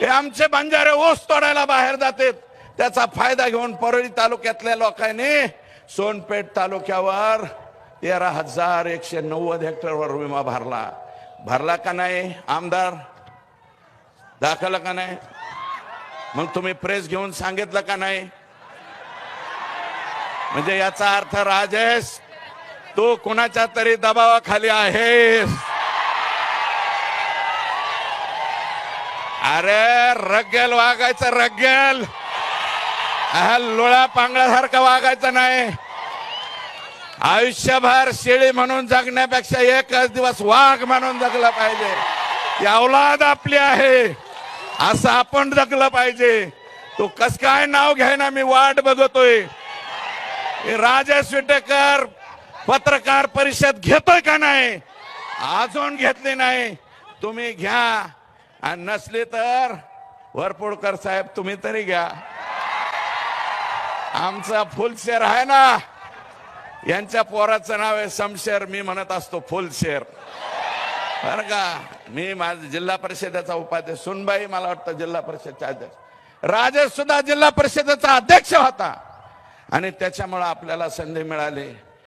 हे आमचे बंजारे ओस तोडायला बाहेर जातात. त्याचा फायदा घेऊन परळी तालुक्यातल्या लोकांनी सोनपेठ तालुक्यावर तेरा हजार एकशे नव्वद हेक्टरवर विमा भरला. भरला का नाही आमदार? दाखवला का नाही? मग तुम्ही प्रेस घेऊन सांगितलं का नाही? म्हणजे याचा अर्थ राजेश तू कुणाच्या तरी दबावाखाली आहेस? अरे रग्गल वागायचं रग्गल. हा लोळा पांगळ्यासारखं वागायचं नाही. आयुष्यभर शेळी म्हणून जगण्यापेक्षा एकच दिवस वाघ म्हणून जगलं पाहिजे. औलाद आपली आहे. असं आपण जगलं पाहिजे. तू कस काय नाव घ्यायना मी वाट बघतोय. राजेश विटेकर पत्रकार परिषद घेतोय का नाही? अजून घेतली नाही. तुम्ही घ्या. आणि नसली तर वरपुडकर साहेब तुम्ही तरी घ्या. आमचा फुलशेर आहे ना? यांच्या पोराचं नाव आहे समशेर मी म्हणत असतो फुलशेर. बर का? मी माझ जिल्हा परिषदेचा उपाध्यक्ष सुनबाई मला वाटतं जिल्हा परिषदचा अध्यक्ष. राजेश सुद्धा जिल्हा परिषदेचा अध्यक्ष होता. आणि त्याच्यामुळे आपल्याला संधी मिळाली.